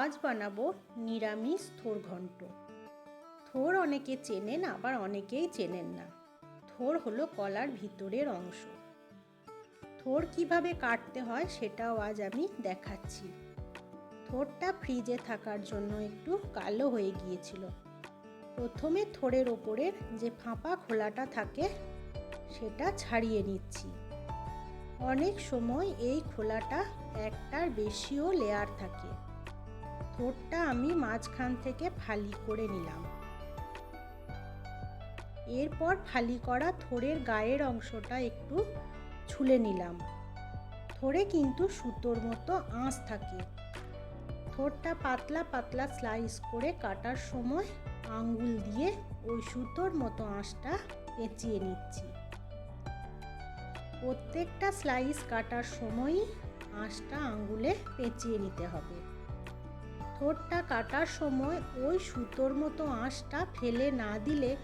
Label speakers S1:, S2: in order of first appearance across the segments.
S1: আজ বানাবো নিরামিষ থোর ঘন্ট। থোর অনেকে চেনেন, আবার অনেকেই চেনেন না। থোর হলো কলার ভিতরের অংশ। থোর কীভাবে কাটতে হয় সেটাও আজ আমি দেখাচ্ছি। থোরটা ফ্রিজে থাকার জন্য একটু কালো হয়ে গিয়েছিল। প্রথমে থোরের ওপরের যে ফাঁপা খোলাটা থাকে, সেটা ছাড়িয়ে নিচ্ছি। অনেক সময় এই খোলাটা একটার বেশিও লেয়ার থাকে। থোরটা আমি মাঝখান থেকে ফালি করে নিলাম। এরপর ফালি করা থোরের গায়ের অংশটা একটু ছুলে নিলাম। থোরে কিন্তু সুতোর মতো আঁশ থাকে। থোরটা পাতলা পাতলা স্লাইস করে কাটার সময় আঙ্গুল দিয়ে ওই সুতোর মতো আঁশটা পেঁচিয়ে নিচ্ছি। প্রত্যেকটা স্লাইস কাটার সময়ই আঁশটা আঙ্গুলে পেঁচিয়ে নিতে হবে। ঠোঁটটা কাটার সময় ওই সুতোর মতো আঁশটা ফেলে না দিলে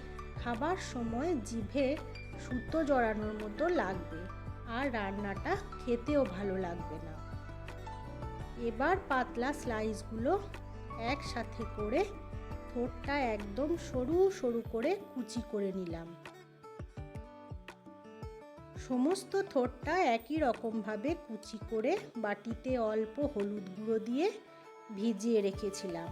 S1: খাবার সময় জিভে সুতো জড়ানোর মতো লাগবে আর রান্নাটা খেতেও ভালো লাগবে না। এবার পাতলা স্লাইসগুলো একসাথে করে ঠোঁটটা একদম সরু সরু করে কুচি করে নিলাম। সমস্ত থোটটা একই রকমভাবে কুচি করে বাটিতে অল্প হলুদ গুঁড়ো দিয়ে ভিজিয়ে রেখেছিলাম।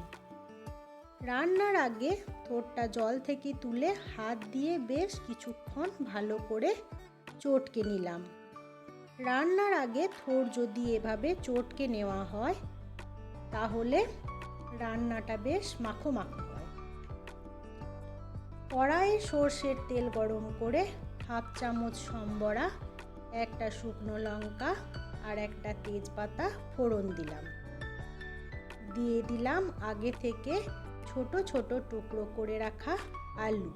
S1: রান্নার আগে থোরটা জল থেকে তুলে হাত দিয়ে বেশ কিছুক্ষণ ভালো করে চটকে নিলাম। রান্নার আগে থোর যদি এভাবে চটকে নেওয়া হয়, তাহলে রান্নাটা বেশ মাখো মাখো হয়। কড়াইয়ে সর্ষের তেল গরম করে হাফ চামচ সম্বরা, একটা শুকনো লঙ্কা আর একটা তেজপাতা ফোড়ন দিলাম। দিয়ে দিলাম আগে থেকে ছোট ছোট টুকরো করে রাখা আলু।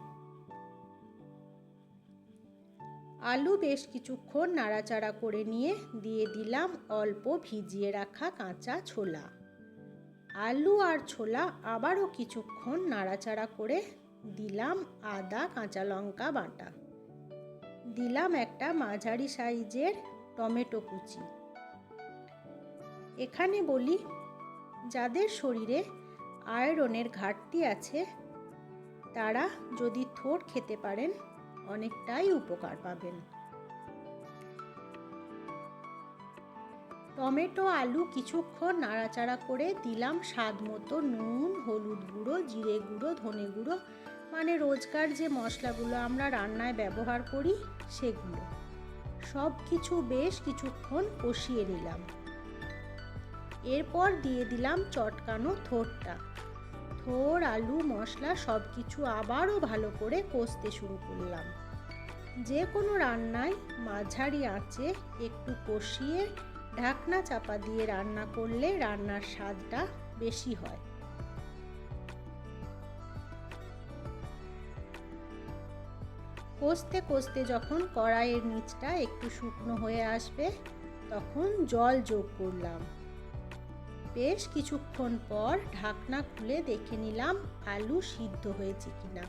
S1: আলু বেশ কিছুক্ষণ নাড়াচাড়া করে নিয়ে দিয়ে দিলাম অল্প ভিজিয়ে রাখা কাঁচা ছোলা। আলু আর ছোলা আবারও কিছুক্ষণ নাড়াচাড়া করে দিলাম আদা, কাঁচা লঙ্কা বাটা। দিলাম একটা মাঝারি সাইজের টমেটো কুচি। এখানে বলি যাদের শরীরে আয়রনের ঘাটতি আছে, তারা যদি থোর খেতে পারেন, অনেকটাই উপকার পাবেন। টমেটো, আলু কিছুক্ষণ নাড়াচাড়া করে দিলাম স্বাদ মতো নুন, হলুদ গুঁড়ো, জিরে গুঁড়ো, ধনে গুঁড়ো মানে রোজকার যে মশলাগুলো আমরা রান্নায় ব্যবহার করি, সেগুলো। সব কিছু বেশ কিছুক্ষণ কষিয়ে নিলাম। এরপর দিয়ে দিলাম চটকানো থোরটা। থোর, আলু, মশলা সব কিছু আবারও ভালো করে কষতে শুরু করলাম। যে কোনো রান্নায় মাঝারি আঁচে একটু কষিয়ে ঢাকনা চাপা দিয়ে রান্না করলে রান্নার স্বাদটা বেশি হয়। কষতে কষতে যখন কড়াইয়ের নিচটা একটু শুকনো হয়ে আসবে, তখন জল যোগ করলাম। বেশ কিছুক্ষণ পর ঢাকনা খুলে দেখে নিলাম আলু সিদ্ধ হয়েছে কিনা।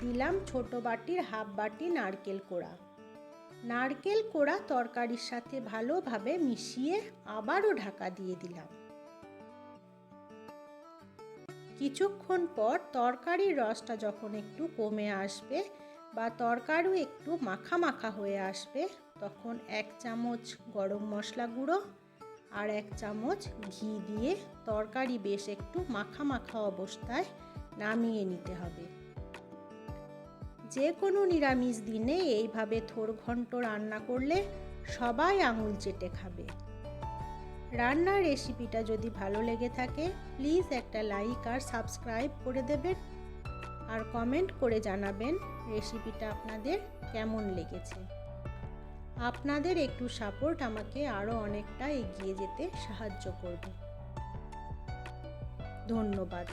S1: দিলাম ছোট বাটির হাফ বাটি নারকেল কোড়া। নারকেল কোড়া তরকারির সাথে ভালোভাবে মিশিয়ে আবারও ঢাকা দিয়ে দিলাম। কিছুক্ষণ পর তরকারির রসটা যখন একটু কমে আসবে বা তরকারিও একটু মাখা মাখা হয়ে আসবে, তখন এক চামচ গরম মশলা গুঁড়ো আর এক চামচ ঘি দিয়ে তরকারি বেশ একটু মাখা মাখা অবস্থায় নামিয়ে নিতে হবে। যে কোনো নিরামিষ দিনে এইভাবে থোর ঘন্ট রান্না করলে সবাই আঙুল চেটে খাবে। রান্নার রেসিপিটা যদি ভালো লেগে থাকে, প্লিজ একটা লাইক আর সাবস্ক্রাইব করে দেবেন। আর কমেন্ট করে জানাবেন রেসিপিটা আপনাদের কেমন লেগেছে। আপনাদের একটু সাপোর্ট আমাকে আরও অনেকটা এগিয়ে যেতে সাহায্য করবে। ধন্যবাদ।